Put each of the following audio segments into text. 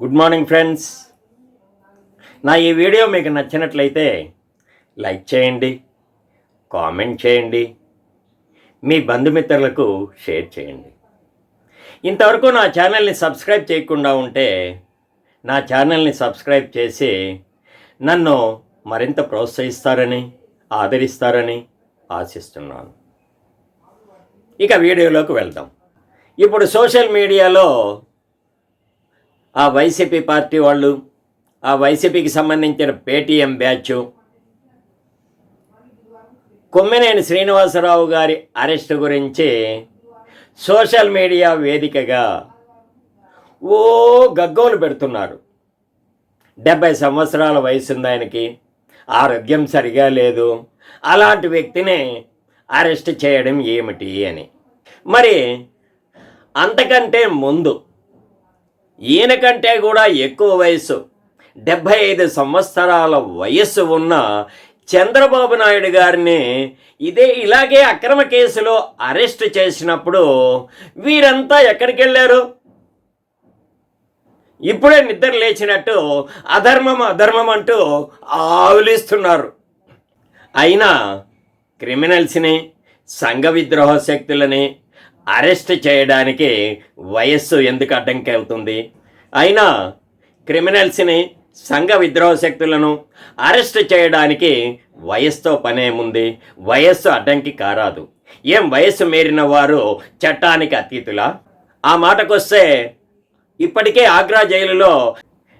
Good morning friends నా ఈ video మీకు నచ్చినట్లయితే లైక్ చేయండి కామెంట్ చేయండి మీ బంధుమిత్రులకు షేర్ చేయండి. ఇంతవరకు నా ఛానల్ని సబ్స్క్రైబ్ చేయకుండా ఉంటే నా ఛానల్ని సబ్స్క్రైబ్ చేసి నన్ను మరింత ప్రోత్సహిస్తారని ఆదరిస్తారని ఆశిస్తున్నాను. ఇక వీడియోలోకి వెళ్దాం. ఇప్పుడు సోషల్ మీడియాలో ఆ వైసీపీ పార్టీ వాళ్ళు ఆ వైసీపీకి సంబంధించిన పేటీఎం బ్యాచ్ కొమ్మినేని శ్రీనివాసరావు గారి అరెస్ట్ గురించి సోషల్ మీడియా వేదికగా ఓ గగ్గోలు పెడుతున్నారు. డెబ్బై సంవత్సరాల వయసు ఉంది ఆయనకి ఆరోగ్యం సరిగా లేదు అలాంటి వ్యక్తిని అరెస్ట్ చేయడం ఏమిటి అని. మరి అంతకంటే ముందు ఈయన కంటే కూడా ఎక్కువ వయసు డెబ్భై ఐదు సంవత్సరాల వయస్సు ఉన్న చంద్రబాబు నాయుడు గారిని ఇదే ఇలాగే అక్రమ కేసులో అరెస్ట్ చేసినప్పుడు వీరంతా ఎక్కడికి వెళ్ళారు ఇప్పుడే నిద్ర లేచినట్టు అధర్మం అధర్మం అంటూ ఆవులిస్తున్నారు. అయినా క్రిమినల్స్ని సంఘ విద్రోహ శక్తులని అరెస్ట్ చేయడానికి వయస్సు ఎందుకు అడ్డంకి అవుతుంది అయినా క్రిమినల్స్ని సంఘ విద్రోహ శక్తులను అరెస్ట్ చేయడానికి వయస్సుతో పనేముంది వయస్సు అడ్డంకి కారాదు. ఏం వయస్సు మీరిన వారు చట్టానికి అతీతులా? ఆ మాటకొస్తే ఇప్పటికే ఆగ్రా జైలులో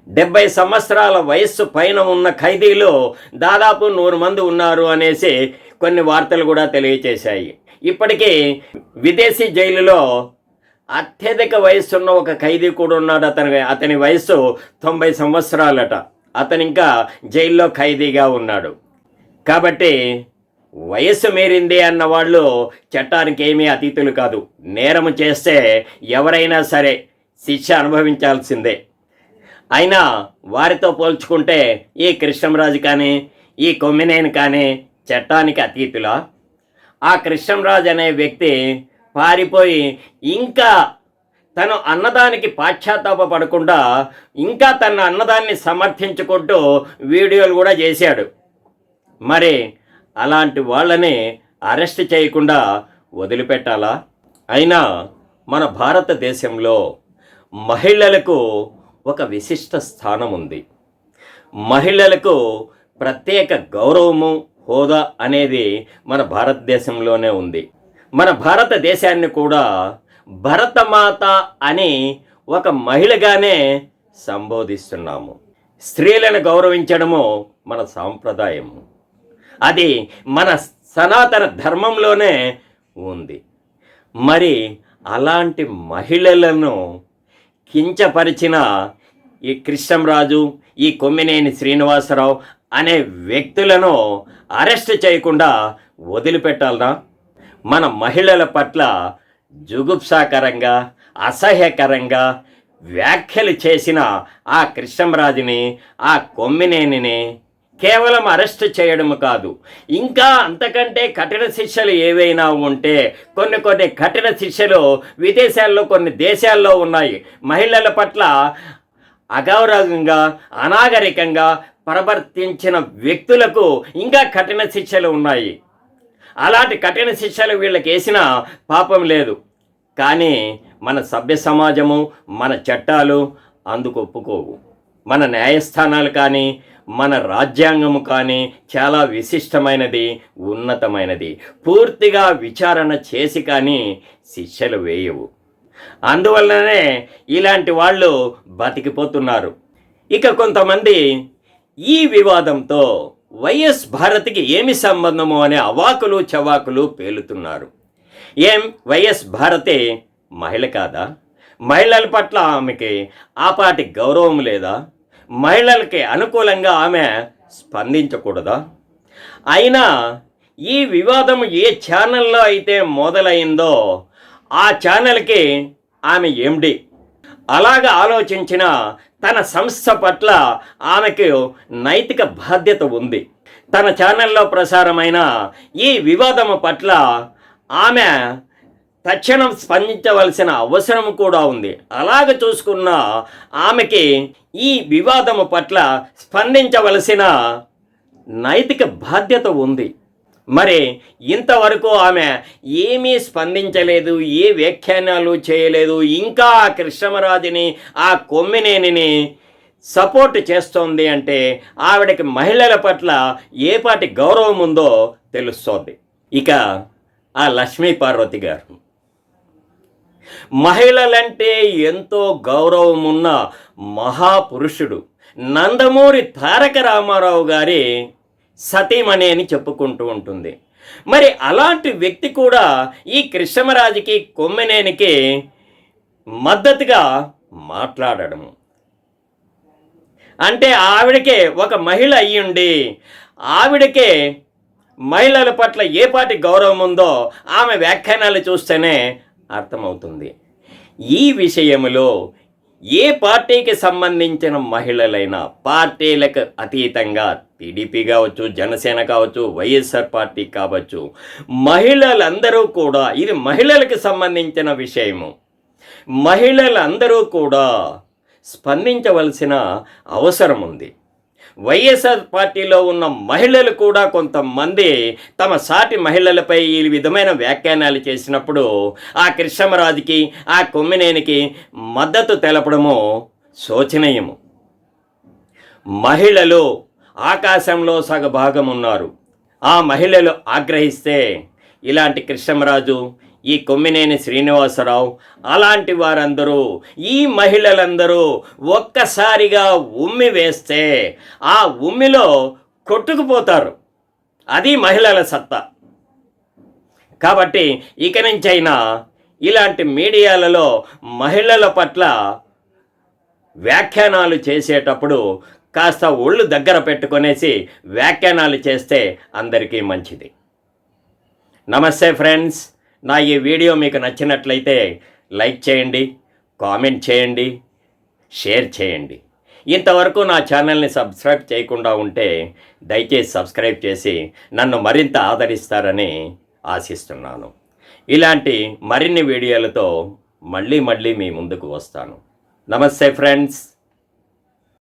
డెబ్బై సంవత్సరాల వయస్సు పైన ఉన్న ఖైదీలు దాదాపు నూరు మంది ఉన్నారు అనేసి కొన్ని వార్తలు కూడా తెలియచేశాయి. ఇప్పటికీ విదేశీ జైలులో అత్యధిక వయస్సున్న ఒక ఖైదీ కూడా ఉన్నాడు అతని అతని వయస్సు తొంభై సంవత్సరాలట. అతను ఇంకా జైల్లో ఖైదీగా ఉన్నాడు. కాబట్టి వయస్సు మీరింది అన్న వాళ్ళు చట్టానికి ఏమీ అతీతులు కాదు. నేరము చేస్తే ఎవరైనా సరే శిక్ష అనుభవించాల్సిందే. అయినా వారితో పోల్చుకుంటే ఈ కృష్ణంరాజు కానీ ఈ కొమ్మినేని కానీ చట్టానికి అతీతులా? ఆ కృష్ణంరాజు అనే వ్యక్తి పారిపోయి ఇంకా తను అన్నదానికి పాశ్చాత్తాప పడకుండా ఇంకా తన అన్నదాన్ని సమర్థించుకుంటూ వీడియోలు కూడా చేశాడు. మరి అలాంటి వాళ్ళని అరెస్ట్ చేయకుండా వదిలిపెట్టాలా? అయినా మన భారతదేశంలో మహిళలకు ఒక విశిష్ట స్థానం ఉంది. మహిళలకు ప్రత్యేక గౌరవము హోదా అనేది మన భారతదేశంలోనే ఉంది. మన భారతదేశాన్ని కూడా భరతమాత అని ఒక మహిళగానే సంబోధిస్తున్నాము. స్త్రీలను గౌరవించడము మన సాంప్రదాయము. అది మన సనాతన ధర్మంలోనే ఉంది. మరి అలాంటి మహిళలను కించపరిచిన ఈ కృష్ణంరాజు ఈ కొమ్మినేని శ్రీనివాసరావు అనే వ్యక్తులను అరెస్ట్ చేయకుండా వదిలిపెట్టాలనా మన మహిళల పట్ల జుగుప్సాకరంగా అసహ్యకరంగా వ్యాఖ్యలు చేసిన ఆ కృష్ణంరాజుని ఆ కొమ్మినేనిని కేవలం అరెస్ట్ చేయడం కాదు. ఇంకా అంతకంటే కఠిన శిక్షలు ఏవైనా ఉంటే కొన్ని కొన్ని కఠిన శిక్షలు విదేశాల్లో కొన్ని దేశాల్లో ఉన్నాయి. మహిళల పట్ల అగౌరవంగా అనాగరికంగా ప్రవర్తించిన వ్యక్తులకు ఇంకా కఠిన శిక్షలు ఉన్నాయి. అలాంటి కఠిన శిక్షలు వీళ్ళకి వేసిన పాపం లేదు. కానీ మన సభ్య సమాజము మన చట్టాలు అందుకు ఒప్పుకోవు. మన న్యాయస్థానాలు కానీ మన రాజ్యాంగము కానీ చాలా విశిష్టమైనది ఉన్నతమైనది. పూర్తిగా విచారణ చేసి కానీ శిక్షలు వేయవు. అందువల్లనే ఇలాంటి వాళ్ళు బతికిపోతున్నారు. ఇక కొంతమంది ఈ వివాదంతో వైఎస్ భారతికి ఏమి సంబంధము అనే అవాకులు చవాకులు పేలుతున్నారు. ఏం? వైఎస్ భారతి మహిళ కాదా? మహిళల పట్ల ఆమెకి ఆపాటి గౌరవం లేదా? మహిళలకి అనుకూలంగా ఆమె స్పందించకూడదా? అయినా ఈ వివాదం ఏ ఛానల్లో అయితే మొదలైందో ఆ ఛానల్కి ఆమె ఎండి. అలాగ ఆలోచించిన తన సంస్థ పట్ల ఆమెకు నైతిక బాధ్యత ఉంది. తన ఛానల్లో ప్రసారమైన ఈ వివాదము పట్ల ఆమె తక్షణం స్పందించవలసిన అవసరం కూడా ఉంది. అలాగ చూసుకున్న ఆమెకి ఈ వివాదము పట్ల స్పందించవలసిన నైతిక బాధ్యత ఉంది. మరి ఇంతవరకు ఆమె ఏమీ స్పందించలేదు ఏ వ్యాఖ్యానాలు చేయలేదు. ఇంకా ఆ కృష్ణమరాజుని ఆ కొమ్మినేనిని సపోర్ట్ చేస్తోంది అంటే ఆవిడకి మహిళల పట్ల ఏపాటి గౌరవం ఉందో తెలుస్తోంది. ఇక ఆ లక్ష్మీ పార్వతి గారు. మహిళలంటే ఎంతో గౌరవం ఉన్న మహాపురుషుడు నందమూరి తారక రామారావు గారి సతీమణి అని చెప్పుకుంటూ ఉంటుంది. మరి అలాంటి వ్యక్తి కూడా ఈ కృష్ణమరాజుకి కొమ్మినేనికి మద్దతుగా మాట్లాడడము అంటే ఆవిడకే ఒక మహిళ అయ్యుండి ఆవిడకే మహిళల పట్ల ఏ పాటి గౌరవం ఉందో ఆమె వ్యాఖ్యానాలు చూస్తేనే అర్థమవుతుంది. ఈ విషయంలో ఏ పార్టీకి సంబంధించిన మహిళలైనా పార్టీలకు అతీతంగా టీడీపీ కావచ్చు జనసేన కావచ్చు వైఎస్ఆర్ పార్టీ కావచ్చు మహిళలందరూ కూడా ఇది మహిళలకు సంబంధించిన విషయము. మహిళలందరూ కూడా స్పందించవలసిన అవసరం ఉంది వైఎస్ఆర్ పార్టీలో ఉన్న మహిళలు కూడా కొంతమంది తమ సాటి మహిళలపై ఈ విధమైన వ్యాఖ్యానాలు చేసినప్పుడు ఆ కృష్ణమరాజుకి ఆ కొమ్మినేనికి మద్దతు తెలపడము శోచనీయము. మహిళలు ఆకాశంలో సగభాగం ఉన్నారు ఆ మహిళలు ఆగ్రహిస్తే ఇలాంటి కృష్ణమరాజు ఈ కొమ్మినేని శ్రీనివాసరావు అలాంటి వారందరూ ఈ మహిళలందరూ ఒక్కసారిగా ఉమ్మి వేస్తే ఆ ఉమ్మిలో కొట్టుకుపోతారు. అది మహిళల సత్తా. కాబట్టి ఇక నుంచైనా ఇలాంటి మీడియాలలో మహిళల పట్ల వ్యాఖ్యానాలు చేసేటప్పుడు కాస్త ఒళ్ళు దగ్గర పెట్టుకొనేసి వ్యాఖ్యానాలు చేస్తే అందరికీ మంచిది. నమస్తే ఫ్రెండ్స్. నా ఈ వీడియో మీకు నచ్చినట్లయితే లైక్ చేయండి కామెంట్ చేయండి షేర్ చేయండి. ఇంతవరకు నా ఛానల్ని సబ్స్క్రైబ్ చేయకుండా ఉంటే దయచేసి సబ్స్క్రైబ్ చేసి నన్ను మరింత ఆదరిస్తారని ఆశిస్తున్నాను. ఇలాంటి మరిన్ని వీడియోలతో మళ్ళీ మళ్ళీ మీ ముందుకు వస్తాను. నమస్తే ఫ్రెండ్స్.